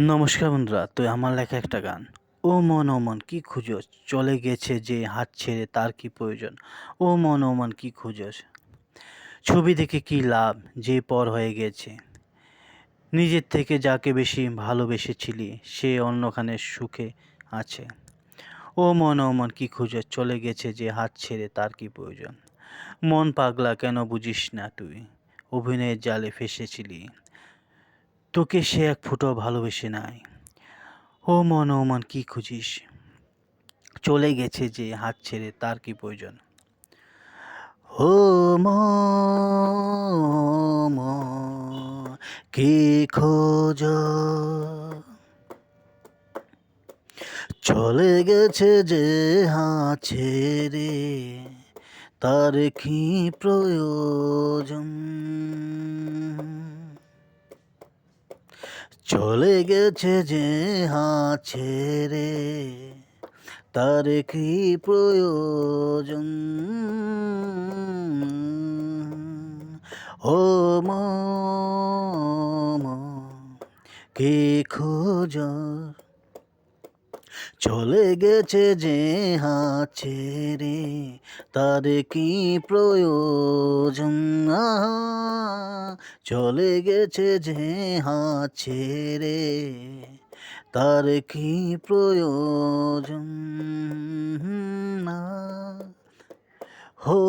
নমস্কার বন্ধুরা, তো আমার লেখা একটা গান। ও মন ও মন কি খুঁজোস? চলে গেছে যে হাত ছেড়ে তার কি প্রয়োজন? ও মন ও মন কি খুঁজোস? ছবি দেখে কি লাভ? যে পর হয়ে গেছে। নিজের থেকে যাকে বেশি ভালোবেসেছিলি, সে অন্যখানে সুখে আছে। ও মন ও মন কি খুঁজোস? চলে গেছে যে হাত ছেড়ে তার কি প্রয়োজন? মন পাগলা কেন বুঝিস না তুই? অভিনয়ের জালে ফেসেছিলি। তোকে সে এক ফুটো ভালোবেসে নাই। ও মন ও মন, কি খুঁজিস? চলে গেছে যে হাত ছেড়ে, তার কি প্রয়োজন? ও কি খোঁজ? চলে গেছে যে হাত ছেড়ে, তার কি প্রয়োজন? চলে গেছে যে হাত ছেড়ে তার কি প্রয়োজন? ও মম কি খোঁজ চলে গেছে যে হাত ছেড়ে তার কি প্রয়োজন? চলে গেছে যে হাত ছেড়ে তার কি প্রয়োজন? না, হো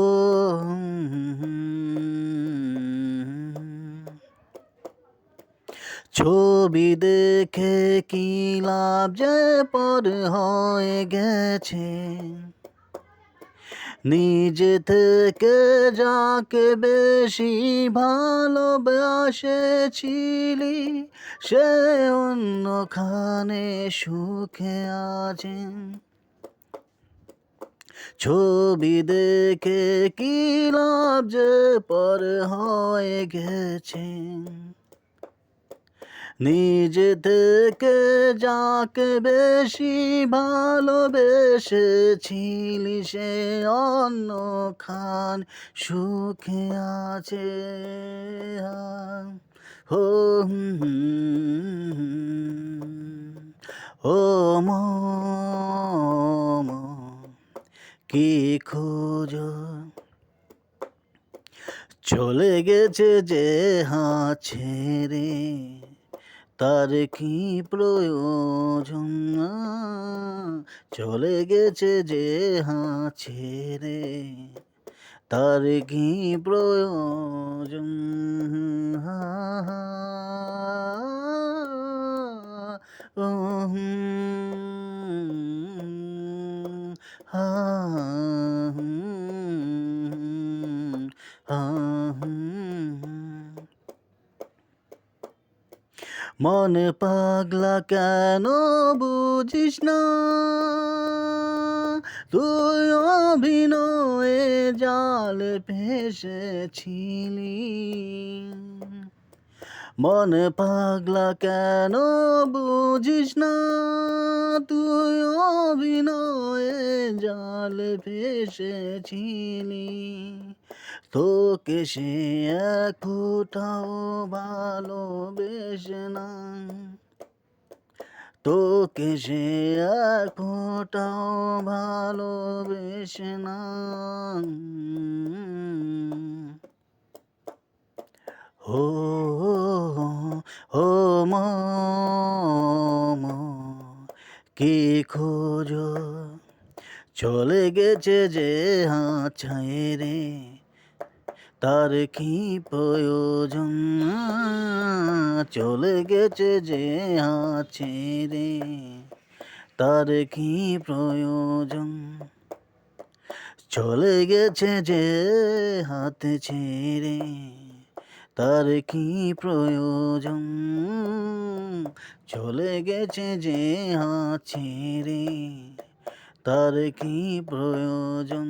ছবি দেখে কি লাভ যে পর হয়ে গেছে? নিজে থেকে যাকে বেশি ভালোবাসেছিলি, সে অন্যখানে সুখে আছে। ছবি দেখে কি লাভ যে পর হয়ে গেছে? নিজে থেকে যাকে বেশি ভালোবেসেছিলি সে অন্য খান। সুখে আছে হো ও মম, কি খোঁজ? চলে গেছে যে হাত ছেড়ে। তার কি প্রয়োজন? চলে গেছে যে হাঁ ছেড়ে তার কি প্রয়োজন? হা, মন পাগলা কেন বুঝিস না? তুই অভিনয়ে জাল ফেসেছিলি। মন পাগলা কেন বুঝিস না? তুই অভিনয়ে জাল ফেসেছিলি। তোকে সে ফোঁটাও ভালোবেসে না। তোকে সে ফোঁটাও ভালোবেসে না। হো ও মম কি খোঁজ? চলে গেছে যে হাত ছেড়ে তার কি প্রয়োজন? চলে গেছে যে হাত ছেড়ে তার কি প্রয়োজন? চলে গেছে যে হাত ছেড়ে তার কি প্রয়োজন? চলে গেছে যে হাত ছেড়ে তার কি প্রয়োজন?